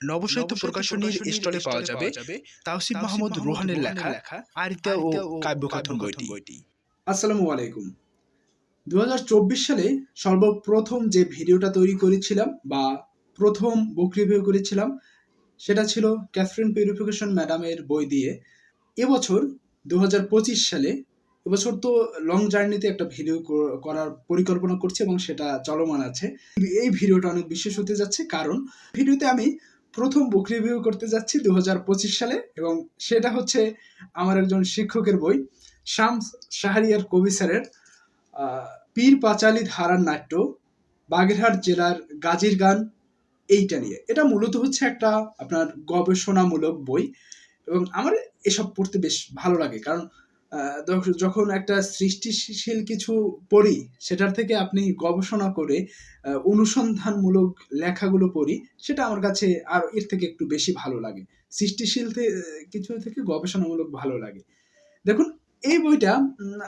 নবসাহিত্য প্রকাশনীর স্টলে পাওয়া যাবে। তাওসিফ মাহমুদ রোহানের লেখা। আরিতা ও কাব্যকথন বইটি। আসসালামু আলাইকুম। দু সালে সর্বপ্রথম যে ভিডিওটা তৈরি করেছিলাম বা প্রথম বুক রিভিউ করেছিলাম সেটা ছিল ক্যাথরিন পিউরিফিকেশন ম্যাডামের বই দিয়ে। এবছর দু হাজার পঁচিশ সালে এবছর তো লং জার্নিতে একটা ভিডিও করার পরিকল্পনা করছি এবং সেটা চলমান আছে। এই ভিডিওটা অনেক বিশেষ হতে যাচ্ছে কারণ ভিডিওতে আমি প্রথম বুক রিভিউ করতে যাচ্ছি দু হাজার পঁচিশ সালে এবং সেটা হচ্ছে আমার একজন শিক্ষকের বই, শামস শাহরিয়ার কবি স্যারের পীর পাঁচালী ধারার নাট্য, বাগেরহাট জেলার গাজীর গান, এইটা নিয়ে। এটা মূলত হচ্ছে একটা আপনার গবেষণামূলক বই এবং আমার এসব পড়তে বেশ ভালো লাগে কারণ যখন একটা সৃষ্টিশীল কিছু পড়ি, সেটার থেকে আপনি গবেষণা করে অনুসন্ধানমূলক লেখাগুলো পড়ি, সেটা আমার কাছে আর এর থেকে একটু বেশি ভালো লাগে। সৃষ্টিশীল কিছু থেকে গবেষণামূলক ভালো লাগে। দেখুন, এই বইটা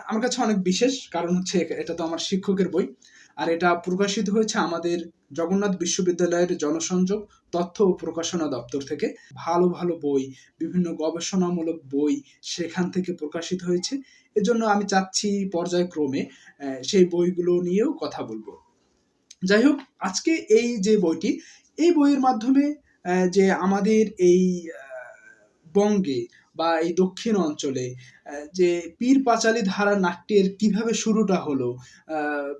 আমার কাছে অনেক বিশেষ, কারণ হচ্ছে এটা তো আমার শিক্ষকের বই। আর এটা প্রকাশিত হয়েছে আমাদের জগন্নাথ বিশ্ববিদ্যালয়ের জনসংযোগ, তথ্য ও প্রকাশনা দপ্তর থেকে। ভালো ভালো বই, বিভিন্ন গবেষণামূলক বই সেখান থেকে প্রকাশিত হয়েছে। এজন্য আমি চাচ্ছি পর্যায়ক্রমে সেই বইগুলো নিয়েও কথা বলব। যাই হোক, আজকে এই যে বইটি, এই বইয়ের মাধ্যমে যে আমাদের এই বঙ্গে বা এই দক্ষিণ অঞ্চলে যে পীর পাঁচালী ধারা নাট্যের কীভাবে শুরুটা হলো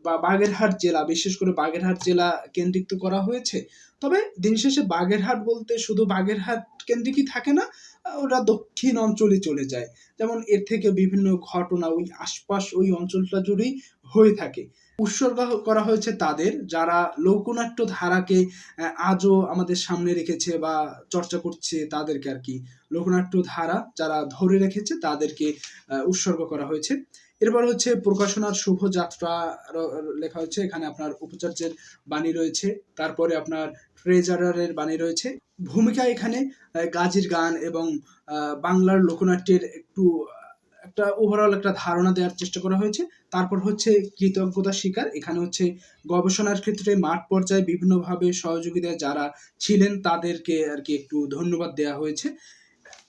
বা বাগেরহাট জেলা, বিশেষ করে বাগেরহাট জেলা কেন্দ্রিক তো করা হয়েছে? তবে দিন শেষে বাগেরহাট বলতে শুধু বাগেরহাট কেন্দ্রিকই থাকে না ওটা দক্ষিণ অঞ্চলে চলে যায়। যেমন এর থেকে বিভিন্ন ঘটনা ওই আশপাশ ওই অঞ্চলটা জুড়েই হয়ে থাকে। উৎসর্গ করা হয়েছে তাদের, যারা লোকনাট্য ধারাকে আজও আমাদের সামনে রেখেছে বা চর্চা করছে তাদেরকে আর কি। লোকনাট্য ধারা যারা ধরে রেখেছে তাদেরকে উৎসর্গ করা হয়েছে। এরপর হচ্ছে প্রকাশনার শুভ যাত্রা র- লেখা হয়েছে। এখানে আপনার উপাচার্যের বাণী রয়েছে। তারপরে আপনার ট্রেজারারের বাণী রয়েছে। ভূমিকা এখানে গাজীর গান এবং বাংলার লোকনাট্যের একটু একটা ওভারঅল একটা ধারণা দেওয়ার চেষ্টা করা হয়েছে। তারপর হচ্ছে কৃতজ্ঞতা স্বীকার এখানে হচ্ছে গবেষণার ক্ষেত্রে মাঠ পর্যায়ে বিভিন্নভাবে সহযোগিতা যারা ছিলেন, তাদেরকে আর কি একটু ধন্যবাদ দেওয়া হয়েছে।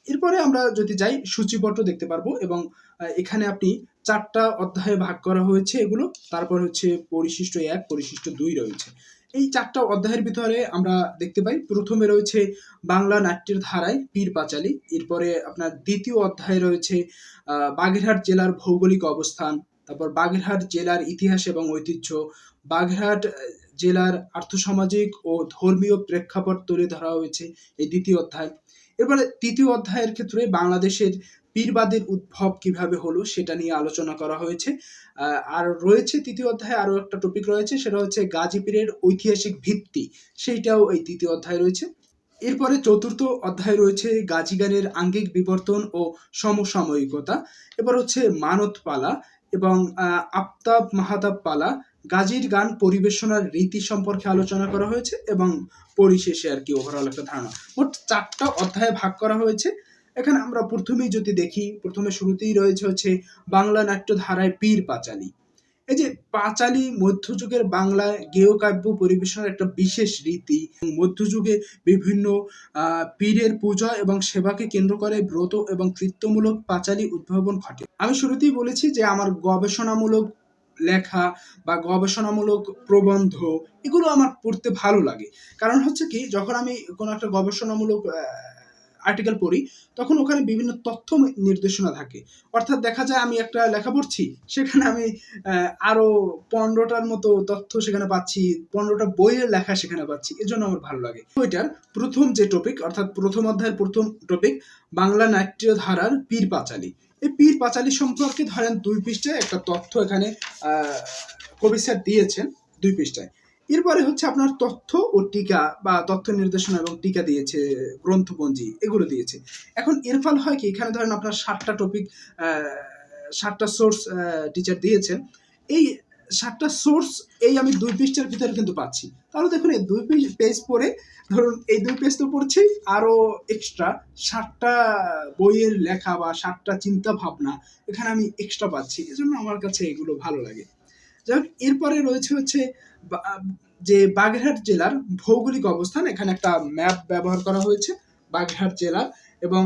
এরপরে আমরা যদি যাই সূচিপত্র দেখতে পারব এবং এখানে আপনি চারটা অধ্যায়ে ভাগ করা হয়েছে এগুলো। তারপর হচ্ছে পরিশিষ্ট এক, পরিশিষ্ট দুই রয়েছে। এই চারটা অধ্যায়ের ভিতরে আমরা দেখতে পাই, প্রথমে রয়েছে বাংলা নাট্যের ধারায় পীর পাঁচালী, এরপরে আপনার দ্বিতীয় অধ্যায়ে রয়েছে বাগেরহাট জেলার ভৌগোলিক অবস্থান, তারপর বাগেরহাট জেলার ইতিহাস এবং ঐতিহ্য, বাগেরহাট জেলার আর্থসামাজিক ও ধর্মীয় প্রেক্ষাপট তুলে ধরা হয়েছে এই দ্বিতীয় অধ্যায়। এরপরে তৃতীয় অধ্যায়ের ক্ষেত্রে বাংলাদেশের পীরবাদের উদ্ভব কীভাবে হলো সেটা নিয়ে আলোচনা করা হয়েছে। আর রয়েছে তৃতীয় অধ্যায়ে আরও একটা টপিক রয়েছে, সেটা হচ্ছে গাজী পীরের ঐতিহাসিক ভিত্তি। সেইটাও এই তৃতীয় অধ্যায় রয়েছে। এরপরে চতুর্থ অধ্যায় রয়েছে গাজী গানের আঙ্গিক বিবর্তন ও সমসাময়িকতা। এবার হচ্ছে মানত পালা এবং আফতাব মাহাতাব পালা গাজীর গান পরিবেশনার রীতি সম্পর্কে আলোচনা করা হয়েছে এবং পরিশেষে আর কি ওভারঅল একটা ধারণা। মোট চারটা অধ্যায়ে ভাগ করা হয়েছে। এখানে আমরা প্রথমেই যদি দেখি, প্রথমে শুরুতেই রয়েছে হচ্ছে বাংলা নাট্য ধারায় পীর পাঁচালী। এই যে পাঁচালী মধ্যযুগের বাংলা গেয় কাব্য পরিবেশনের একটা বিশেষ রীতি। মধ্যযুগে বিভিন্ন পীরের পূজা এবং সেবাকে কেন্দ্র করে ব্রত এবং কৃত্যমূলক পাঁচালী উদ্ভাবন ঘটে। আমি শুরুতেই বলেছি যে আমার গবেষণামূলক লেখা বা গবেষণামূলক প্রবন্ধ, এগুলো আমার পড়তে ভালো লাগে। কারণ হচ্ছে কি, যখন আমি কোনো একটা গবেষণামূলক আর্টিকেল পড়ি তখন ওখানে বিভিন্ন তথ্য নির্দেশনা থাকে। অর্থাৎ দেখা যায় আমি একটা লেখা পড়ছি সেখানে আমি আহ, আরও পনেরোটার মতো তথ্য সেখানে পাচ্ছি পনেরোটা বইয়ের লেখা সেখানে পাচ্ছি এজন্য আমার ভালো লাগে। বইটার প্রথম যে টপিক অর্থাৎ প্রথম অধ্যায়ের প্রথম টপিক বাংলা নাট্য ধারার পীর পাঁচালী। এই পীর পাঁচালী সম্পর্কে ধরেন দুই পৃষ্ঠায় একটা তথ্য এখানে কবি স্যার দিয়েছেন দুই পৃষ্ঠায়। এরপরে হচ্ছে আপনার তথ্য ও টিকা বা তথ্য নির্দেশনা এবং টিকা দিয়েছে, গ্রন্থপঞ্জি, এগুলো দিয়েছে। এখন এর ফল হয় কি? এখানে ধরেন আপনার সাতটা টপিক সাতটা সোর্স টিচার দিয়েছেন। এই সাতটা সোর্স এই আমি দুই পৃষ্ঠার ভিতরে কিন্তু পাচ্ছি। তাহলে দেখুন, এই দুই পেজ পড়ে ধরুন, এই দুই পেজ তো পড়ছি, আরও এক্সট্রা সাতটা বইয়ের লেখা বা সাতটা চিন্তা ভাবনা এখানে আমি এক্সট্রা পাচ্ছি। এজন্য আমার কাছে এগুলো ভালো লাগে। যাই এরপরে রয়েছে হচ্ছে যে বাগেরহাট জেলার ভৌগোলিক অবস্থান, এখানে একটা ম্যাপ ব্যবহার করা হয়েছে, বাগেরহাট জেলার। এবং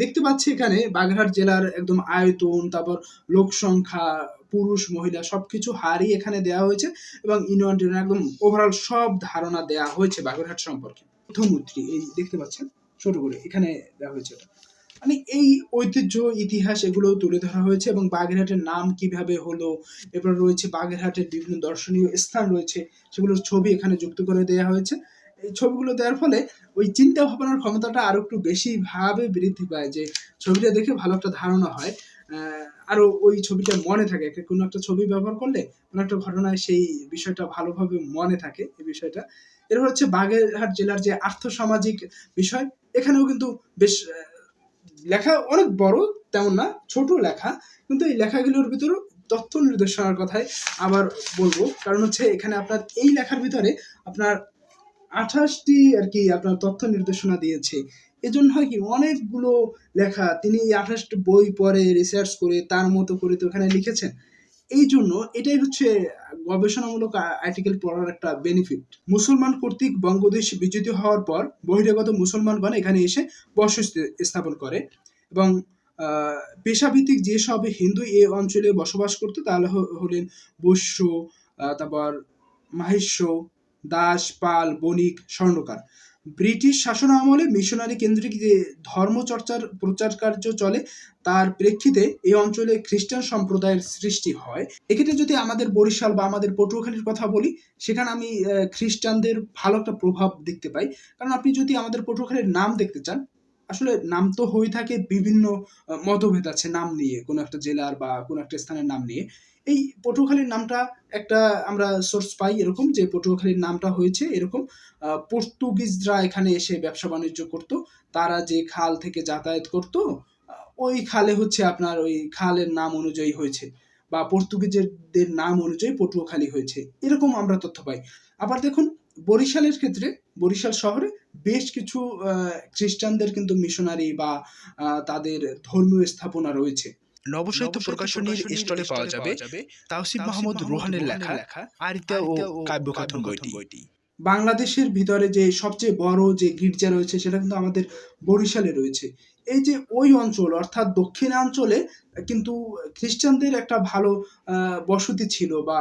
দেখতে পাচ্ছি এখানে বাগেরহাট জেলার একদম আয়তন, তারপর লোক সংখ্যা, পুরুষ, মহিলা, সবকিছু হারই এখানে দেওয়া হয়েছে এবং ইউনিয়ন, টিউনিয়ন একদম ওভারঅল সব ধারণা দেওয়া হয়েছে বাগেরহাট সম্পর্কে। প্রথম প্রথমূর্তি এই দেখতে পাচ্ছেন? ছোট করে এখানে দেওয়া হয়েছে এটা। মানে এই ঐতিহ্য ইতিহাস এগুলো তুলে ধরা হয়েছে এবং বাগেরহাটের নাম কীভাবে হলো এরপর রয়েছে বাগেরহাটের বিভিন্ন দর্শনীয় স্থান রয়েছে সেগুলোর ছবি এখানে যুক্ত করে দেওয়া হয়েছে। এই ছবিগুলো দেওয়ার ফলে ওই চিন্তা ভাবনার ক্ষমতাটা আরও একটু বেশি ভাবে বৃদ্ধি পায় যে ছবিটা দেখে ভালো একটা ধারণা হয়। আহ, আরও ওই ছবিটা মনে থাকে কোনো একটা ছবি ব্যবহার করলে কোনো একটা ঘটনায় সেই বিষয়টা ভালোভাবে মনে থাকে এই বিষয়টা। এরপর হচ্ছে বাগেরহাট জেলার যে আর্থসামাজিক বিষয় এখানেও কিন্তু বেশ লেখা অনেক বড়, তেমন না ছোট লেখা, কিন্তু এই লেখাগুলোর ভিতরে তথ্য নির্দেশনার কথাই আবার বলব। কারণ হচ্ছে এখানে আপনার, এই লেখার ভিতরে আপনার আঠাশটি আর কি আপনার তথ্য নির্দেশনা দিয়েছে। এজন্য হয় কি, অনেকগুলো লেখা, তিনি আঠাশটি বই পড়ে রিসার্চ করে, তার মতো করে তো এখানে লিখেছেন। এই জন্য এটাই হচ্ছে গবেষণামূলক আর্টিকেল পড়ার একটা বেনিফিট মুসলমান কর্তৃক বঙ্গদেশ বিজিত হওয়ার পর বহিরাগত মুসলমানগণ এখানে এসে বসতি স্থাপন করে এবং পেশাভিত্তিক যেসব হিন্দু এই অঞ্চলে বসবাস করতো তাহলে হলেন বৈশ্য তারপর মাহিষ্য দাস, পাল, বণিক, স্বর্ণকার। ব্রিটিশ শাসন আমলে মিশনারি কেন্দ্রিক যে ধর্মচর্চার প্রচার কার্য চলে, তার প্রেক্ষিতে এই অঞ্চলে খ্রিস্টান সম্প্রদায়ের সৃষ্টি হয়। এক্ষেত্রে যদি আমাদের বরিশাল বা আমাদের পটুয়াখালীর কথা বলি, সেখানে আমি খ্রিস্টানদের ভালো একটা প্রভাব দেখতে পাই। কারণ আপনি যদি আমাদের পটুয়াখালীর নাম দেখতে চান, আসলে নাম তো হয়ে থাকে বিভিন্ন মতভেদ আছে নাম নিয়ে, কোনো একটা জেলার বা কোনো একটা স্থানের নাম নিয়ে। এই পটুয়াখালীর নামটা একটা আমরা সোর্স পাই এরকম যে পটুয়াখালীর নামটা হয়েছে এরকম। পর্তুগিজরা এখানে এসে ব্যবসা বাণিজ্য করত, তারা যে খাল থেকে যাতায়াত করত, ওই খালে হচ্ছে আপনার ওই খালের নাম অনুযায়ী হয়েছে বা পর্তুগিজদের নাম অনুযায়ী পটুয়াখালী হয়েছে, এরকম আমরা তথ্য পাই। আবার দেখুন, বরিশালের ক্ষেত্রে, বরিশাল শহরে বেশ কিছু খ্রিস্টানদের কিন্তু মিশনারি বা তাদের ধর্মীয় স্থাপনা রয়েছে। নবসাহিত্য প্রকাশনীর স্টলে পাওয়া যাবে। তাওসিফ মাহমুদ রোহানের লেখা। আরিতা ও কাব্যকথন বইটি। বাংলাদেশের ভিতরে যে সবচেয়ে বড় যে গির্জা রয়েছে সেটা কিন্তু আমাদের বরিশালে রয়েছে। এই যে ওই অঞ্চল অর্থাৎ দক্ষিণাঞ্চলে কিন্তু খ্রিস্টানদের একটা ভালো আহ, বসতি ছিল বা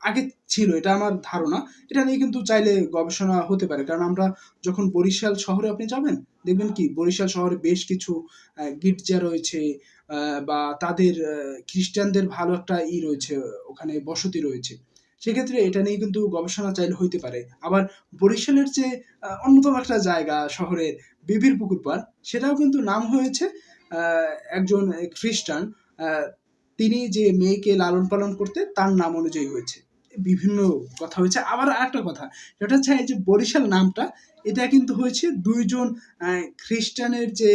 আগে ছিল এটা আমার ধারণা। এটা নিয়ে কিন্তু চাইলে গবেষণা হতে পারে। কারণ আমরা যখন বরিশাল শহরে আপনি যাবেন দেখবেন কি বরিশাল শহরে বেশ কিছু গির্জা রয়েছে বা তাদের খ্রিস্টানদের ভালো একটা ই রয়েছে, ওখানে বসতি রয়েছে। সেক্ষেত্রে এটা নিয়ে কিন্তু গবেষণা চাইলে হইতে পারে। আবার বরিশালের যে অন্যতম একটা জায়গা শহরের বিবির পুকুর পার সেটাও কিন্তু নাম হয়েছে একজন খ্রিস্টান তিনি যে মেয়েকে লালন পালন করতে তার নাম অনুযায়ী হয়েছে। বিভিন্ন কথা হয়েছে। আবার আরেকটা কথা, সেটা হচ্ছে এই যে বরিশাল নামটা এটা কিন্তু হয়েছে দুইজন খ্রিস্টানের যে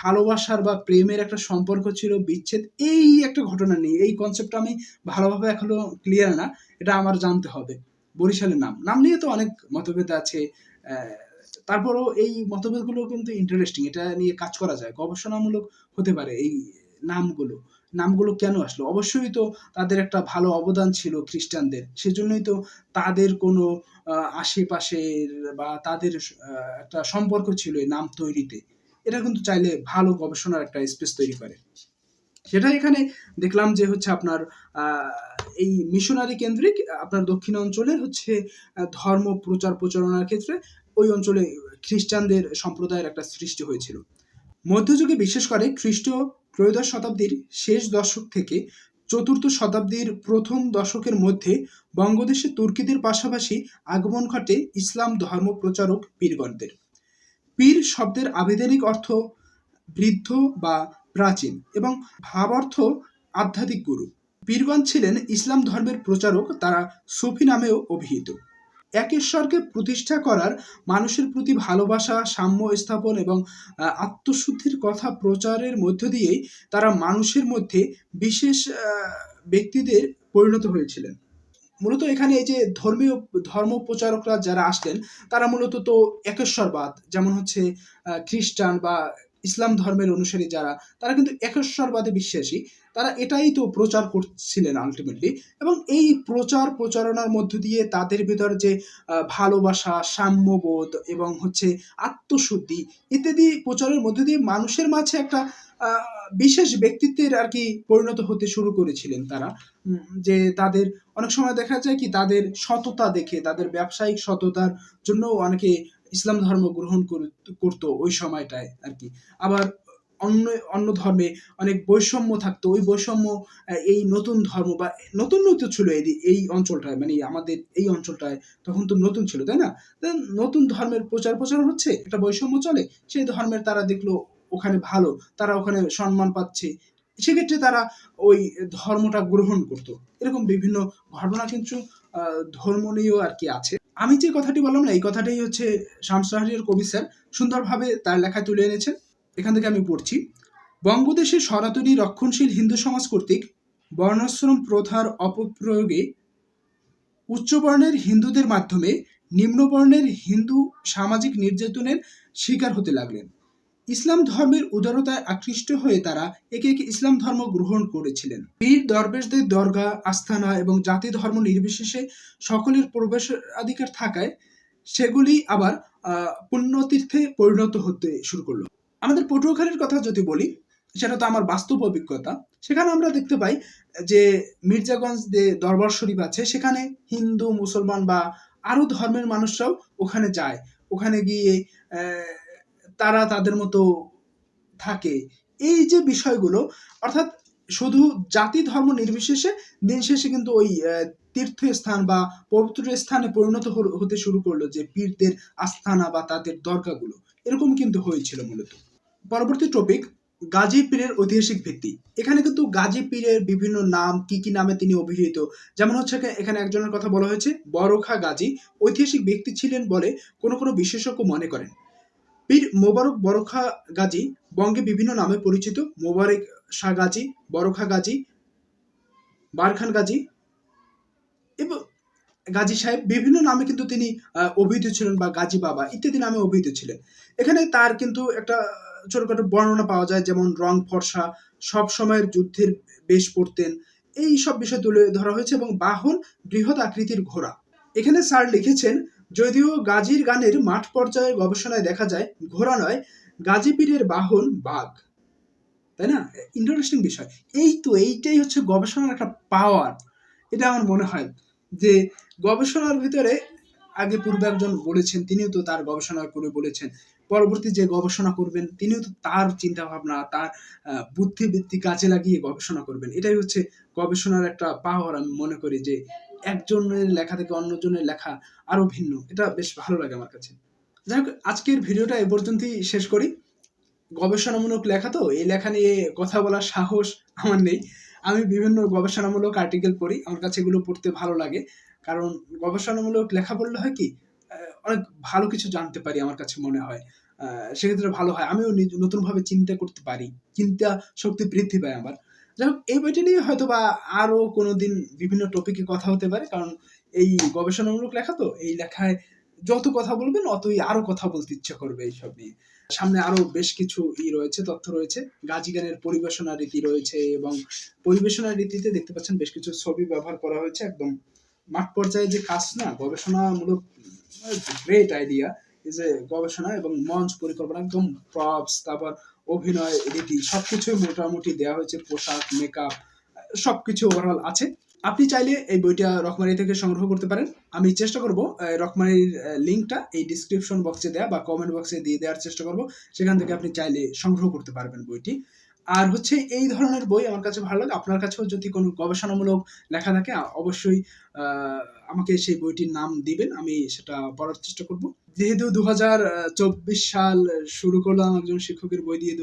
ভালোবাসার বা প্রেমের একটা সম্পর্ক ছিল, বিচ্ছেদ, এই একটা ঘটনা নিয়ে। এই কনসেপ্টটা আমি ভালোভাবে এখনও ক্লিয়ার না, এটা আমার জানতে হবে। বরিশালের নাম। নাম নিয়ে তো অনেক মতভেদ আছে তারপরও এই মতভেদগুলো কিন্তু ইন্টারেস্টিং এটা নিয়ে কাজ করা যায়, গবেষণামূলক হতে পারে এই নামগুলো। নামগুলো কেন আসলো? অবশ্যই তো তাদের একটা ভালো অবদান ছিল খ্রিস্টানদের। সেজন্যই তো তাদের কোনো আশেপাশের বা তাদের একটা সম্পর্ক ছিল এই নাম তৈরিতে। এটা কিন্তু চাইলে ভালো গবেষণার একটা স্পেস তৈরি করে। সেটা এখানে দেখলাম যে হচ্ছে আপনার এই মিশনারি কেন্দ্রিক, আপনার দক্ষিণ অঞ্চলে হচ্ছে ধর্ম প্রচার প্রচারণার ক্ষেত্রে ওই অঞ্চলে খ্রিস্টানদের সম্প্রদায়ের একটা সৃষ্টি হয়েছিল। মধ্যযুগে বিশেষ করে খ্রিস্ট ত্রয়োদশ শতাব্দীর শেষ দশক থেকে চতুর্থ শতাব্দীর প্রথম দশকের মধ্যে বঙ্গদেশে তুর্কিদের পাশাপাশি আগমন ঘটে ইসলাম ধর্ম প্রচারক পীরগণদের। পীর শব্দের আবেদনিক অর্থ বৃদ্ধ বা প্রাচীন এবং ভাব অর্থ আধ্যাত্মিক গুরু। পীরগণ ছিলেন ইসলাম ধর্মের প্রচারক, তারা সুফি নামেও অভিহিত। এক ঈশ্বরকে প্রতিষ্ঠা করার মানুষের প্রতি ভালোবাসা, সাম্য স্থাপন এবং আত্মশুদ্ধির কথা প্রচারের মধ্য দিয়েই তারা মানুষের মধ্যে বিশেষ ব্যক্তিদের পরিণত হয়েছিলেন। মূলত এখানে এই যে ধর্মীয়, ধর্ম প্রচারকরা যারা আসলেন, তারা মূলত তো একেশ্বরবাদ, যেমন হচ্ছে খ্রিস্টান বা ইসলাম ধর্মের অনুসারী যারা, তারা কিন্তু একেশ্বরবাদে বিশ্বাসী। তারা এটাই তো প্রচার করছিলেন আলটিমেটলি এবং এই প্রচার প্রচারণার মধ্য দিয়ে তাদের ভিতর যে ভালোবাসা, সাম্যবোধ এবং হচ্ছে আত্মশুদ্ধি ইত্যাদি প্রচারের মধ্য দিয়ে মানুষের মাঝে একটা বিশেষ ব্যক্তিত্বের আর কি পরিণত হতে শুরু করেছিলেন তারা। যে তাদের অনেক সময় দেখা যায় কি তাদের সততা দেখে, তাদের ব্যবসায়িক সততার জন্য অনেকে ইসলাম ধর্ম গ্রহণ করে- করতো ওই সময়টায় আর কি আবার অন্য অন্য ধর্মে অনেক বৈষম্য থাকতো। ওই বৈষম্য এই নতুন ধর্ম বা নতুন নতুন ছিল এই এই অঞ্চলটায় মানে আমাদের এই অঞ্চলটায় তখন তো নতুন ছিল, তাই না? নতুন ধর্মের প্রচার প্রচার হচ্ছে, একটা বৈষম্য চলে, সেই ধর্মের তারা দেখল ওখানে ভালো, তারা ওখানে সম্মান পাচ্ছে। সেক্ষেত্রে তারা ওই ধর্মটা গ্রহণ করতো। এরকম বিভিন্ন ঘটনা কিন্তু ধর্ম নিয়েও আর কি আছে। আমি যে কথাটি বললাম না, এই কথাটাই হচ্ছে শামসাহারিয়ার কবি স্যার সুন্দরভাবে তার লেখায় তুলে এনেছেন। এখান থেকে আমি পড়ছি। বঙ্গদেশে সনাতনী রক্ষণশীল হিন্দু সমাজ কর্তৃক বর্ণাশ্রম প্রথার অপপ্রয়োগে উচ্চবর্ণের হিন্দুদের মাধ্যমে নিম্নবর্ণের হিন্দু সামাজিক নির্যাতনের শিকার হতে লাগলেন। ইসলাম ধর্মের উদারতায় আকৃষ্ট হয়ে তারা একে একে ইসলাম ধর্ম গ্রহণ করেছিলেন। পীর দরবেশদের দরগা আস্থানা এবং জাতি ধর্ম নির্বিশেষে সকলের প্রবেশাধিকার থাকায় সেগুলি আবার পুণ্যতীর্থে পরিণত হতে শুরু করল। আমাদের পটুয়াখালীর কথা যদি বলি, সেটা তো আমার বাস্তব অভিজ্ঞতা। সেখানে আমরা দেখতে পাই যে মির্জাগঞ্জ যে দরবার শরীফ আছে, সেখানে হিন্দু, মুসলমান বা আরও ধর্মের মানুষরাও ওখানে যায়। ওখানে গিয়ে তারা তাদের মতো থাকে। এই যে বিষয়গুলো, অর্থাৎ শুধু জাতি ধর্ম নির্বিশেষে দিন শেষে কিন্তু ওই তীর্থস্থান বা পবিত্র স্থানে পরিণত হতে শুরু করল যে পীরদের আস্থানা বা তাদের দরগাগুলো। এরকম কিন্তু হয়েছিল মূলত। পরবর্তী টপিক গাজী পীরের ঐতিহাসিক ভিত্তি। এখানে কিন্তু গাজী পীরের বিভিন্ন নাম, কি কি নামে তিনি অভিহিত? যেমন হচ্ছে এখা- এখানে একজনের কথা বলা হয়েছে, বরখা গাজী। ঐতিহাসিক ব্যক্তি ছিলেন বলে কোনো কোনো বিশেষজ্ঞ মনে করেন। পীর মোবারক বরখা গাজী বঙ্গে বিভিন্ন নামে পরিচিত মোবারক শাহ গাজী, বরখা গাজী, বারখান গাজী এবং গাজী সাহেব বিভিন্ন নামে কিন্তু তিনি অভিহিত ছিলেন বা গাজী বাবা ইত্যাদি নামে অভিহিত ছিলেন। এখানে তার কিন্তু একটা ছোটখাটো বর্ণনা পাওয়া যায়, যেমন রং ফর্সা, সব সময়ের যুদ্ধের বেশ পড়তেন, এই সব বিষয় তুলে ধরা হয়েছে এবং বাহন বৃহৎ আকৃতির ঘোড়া। এখানে স্যার লিখেছেন যদিও গাজীর গানের মাঠ পর্যায়ে গবেষণায় দেখা যায় ঘোড়া নয় গাজী পীরের বাহন বাঘ। তাই না? ইন্টারেস্টিং বিষয়। এই তো, এইটাই হচ্ছে গবেষণার একটা পাওয়ার এটা আমার মনে হয় যে গবেষণার ভিতরে আগে পূর্বে একজন বলেছেন, তিনিও তো তার গবেষণা করে বলেছেন। পরবর্তী যে গবেষণা করবেন, তিনিও তো তার চিন্তা ভাবনা তার বুদ্ধিবৃত্তি কাজে লাগিয়ে গবেষণা করবেন। এটাই হচ্ছে গবেষণার একটা পাওয়ার আমি মনে করি যে একজনের লেখা থেকে অন্যজনের লেখা আরও ভিন্ন। এটা বেশ ভালো লাগে আমার কাছে। যাই হোক, আজকের ভিডিওটা এ পর্যন্তই শেষ করি। গবেষণামূলক লেখা তো, এই লেখা নিয়ে কথা বলার সাহস আমার নেই। আমি বিভিন্ন গবেষণামূলক আর্টিকেল পড়ি, আমার কাছে এগুলো পড়তে ভালো লাগে। কারণ গবেষণামূলক লেখা বললে হয় কি অনেক ভালো কিছু জানতে পারি আমার কাছে মনে হয়। সেক্ষেত্রে ভালো হয়। আমিও নতুনভাবে চিন্তা করতে পারি। চিন্তা শক্তি বৃদ্ধি পায় আমার। যাই হোক, এই বইটি নিয়ে হয়তো বা আরও কোনোদিন বিভিন্ন টপিকে কথা হতে পারে, কারণ এই গবেষণামূলক লেখা তো, এই লেখায় যত কথা বলবেন, অতই আরও কথা বলতে ইচ্ছা করবে এইসব নিয়ে। সামনে আরও বেশ কিছু ই রয়েছে, তথ্য রয়েছে গাজী গানের পরিবেশনা রীতি রয়েছে এবং পরিবেশনা রীতিতে দেখতে পাচ্ছেন বেশ কিছু ছবি ব্যবহার করা হয়েছে, একদম মাঠ পর্যায়ে যে কাজ না, গবেষণামূলক গ্রেট আইডিয়া যে গবেষণা এবং মঞ্চ পরিকল্পনা, একদম প্রপস তারপর অভিনয় রীতি সবকিছুই মোটামুটি দেওয়া হয়েছে, পোশাক মেকআপ সবকিছু ওভারঅল আছে। আপনি চাইলে এই বইটা রকমারি থেকে সংগ্রহ করতে পারেন। আমি চেষ্টা করব রকমারির লিঙ্কটা এই ডিসক্রিপশন বক্সে দেওয়া বা কমেন্ট বক্সে দিয়ে দেওয়ার চেষ্টা করব। সেখান থেকে আপনি চাইলে সংগ্রহ করতে পারবেন বইটি। আর হচ্ছে এই ধরনের বই আমার কাছে ভালো লাগে। আপনার কাছেও যদি কোনো গবেষণামূলক লেখা থাকে অবশ্যই আমাকে সেই বইটির নাম দিবেন, আমি সেটা পড়ার চেষ্টা করব। যেহেতু দু চব্বিশ সাল শুরু করলাম একজন শিক্ষকের বই দিয়ে দু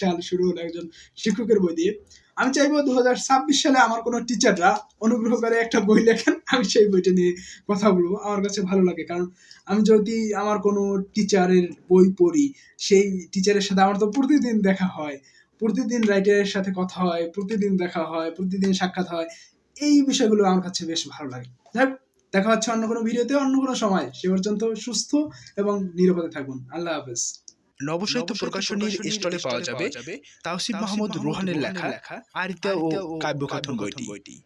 সাল শুরু হলো একজন শিক্ষকের বই দিয়ে। আমি চাইব দু ছাব্বিশ সালে আমার কোনো টিচাররা অনুগ্রহ করে একটা বই লেখেন, আমি সেই বইটা নিয়ে কথা বলব। আমার কাছে ভালো লাগে, কারণ আমি যদি আমার কোনো টিচারের বই পড়ি, সেই টিচারের সাথে আমার তো প্রতিদিন দেখা হয়। প্রতিদিন রাইটারের সাথে কথা হয় প্রতিদিন দেখা হয় প্রতিদিন সাক্ষাৎ হয়। এই বিষয়গুলো আমার কাছে বেশ ভালো লাগে। যাই হোক, দেখা হচ্ছে অন্য কোনো ভিডিওতে অন্য কোনো সময়। সে পর্যন্ত সুস্থ এবং নিরাপদে থাকুন। আল্লাহ হাফেজ। নবসাহিত্য প্রকাশনীর স্টলে পাওয়া যাবে তাওসিফ মাহমুদ রোহানের লেখা আরিতা ও কাব্যকথন বইটি।